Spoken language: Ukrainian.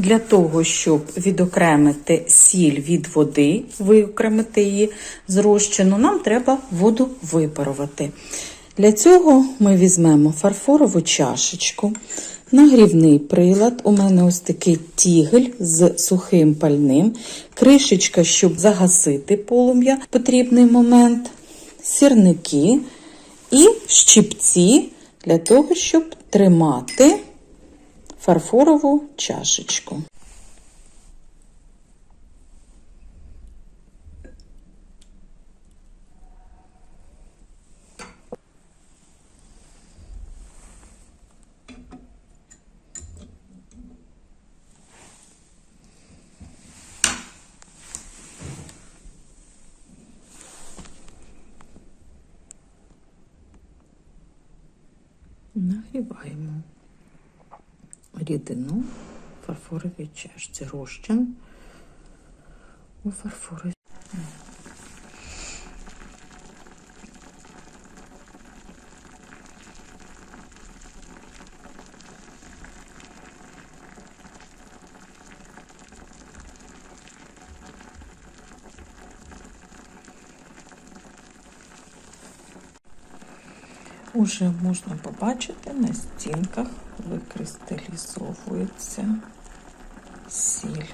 Для того, щоб відокремити сіль від води, виокремити її з розчину, нам треба воду випарувати. Для цього ми візьмемо фарфорову чашечку, нагрівний прилад. У мене ось такий тігель з сухим пальним, кришечка, щоб загасити полум'я потрібний момент, сірники і щипці для того, щоб тримати фарфорову чашечку. Нагріваємо рідину в фарфоровій чашці, розчин у фарфоровій. Уже можна побачити на стінках викристалізовується сіль.